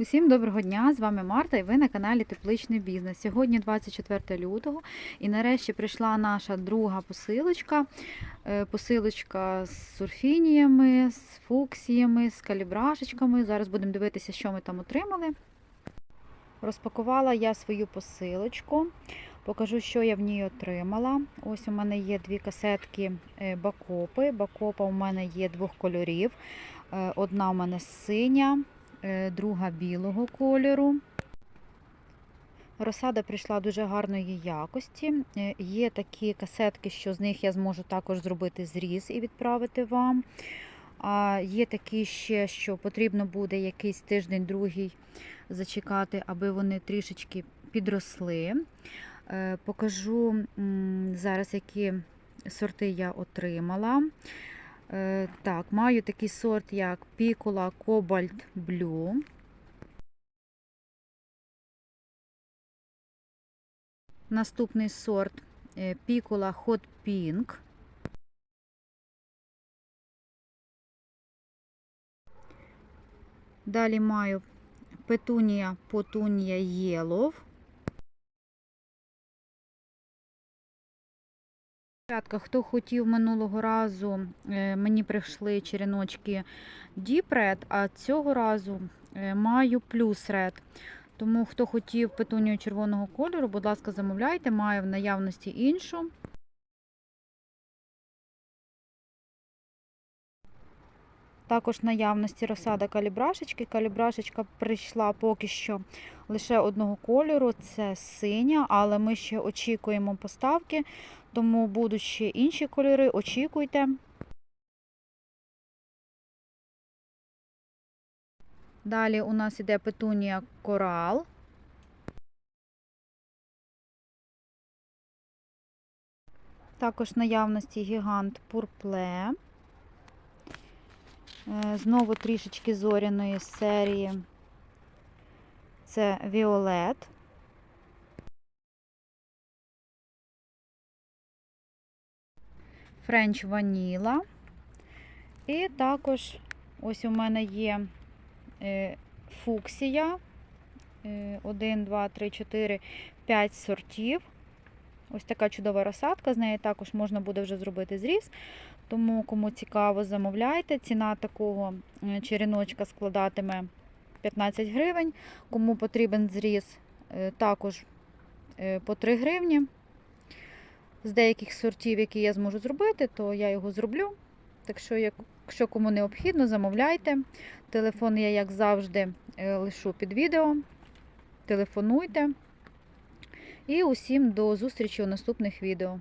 Усім доброго дня! З вами Марта і ви на каналі Тепличний бізнес. Сьогодні 24 лютого і нарешті прийшла наша друга посилочка. Е, Посилочка з сурфініями, з фуксіями, з калібрашечками. Зараз будемо дивитися, що ми там отримали. Розпакувала я свою посилочку. Покажу, що я в ній отримала. Ось у мене є дві касетки е, бакопи. Бакопа у мене є двох кольорів. Е, Одна у мене синя, друга білого кольору. Розсада прийшла дуже гарної якості. Е, Є такі касетки, що з них я зможу також зробити зріз і відправити вам. А є такі ще, що потрібно буде якийсь тиждень-другий зачекати, аби вони трішечки підросли. Е, Покажу зараз, які сорти я отримала. Е, Так, маю такий сорт, як Piccola Cobalt Blue. Наступний сорт е, Piccola Hot Pink. Далі маю Petunia Potunia Yellow. Хто хотів минулого разу, е, мені прийшли череночки Deep Red, а цього разу е, маю плюс Red. Тому хто хотів петунію червоного кольору, будь ласка, замовляйте, маю в наявності іншу. Також наявності розсада калібрашечки. Калібрашечка прийшла поки що лише одного кольору, це синя, але ми ще очікуємо поставки, тому будуть ще інші кольори, очікуйте. Далі у нас іде петунія корал. Також наявності гігант пурпле. Е, Знову трішечки зоряної серії. Це Віолет. Френч Ваніла. І також ось у мене є е, фуксія. 1, 2, 3, 4, 5 сортів. Ось така чудова розсадка, з неї також можна буде вже зробити зріз. Тому, кому цікаво, замовляйте. Ціна такого е, череночка складатиме 15 гривень. Кому потрібен зріз, е, також е, по 3 гривні. З деяких сортів, які я зможу зробити, то я його зроблю. Так що, якщо кому необхідно, замовляйте. Телефон я, як завжди, лишу під відео. Телефонуйте. І усім до зустрічі у наступних відео.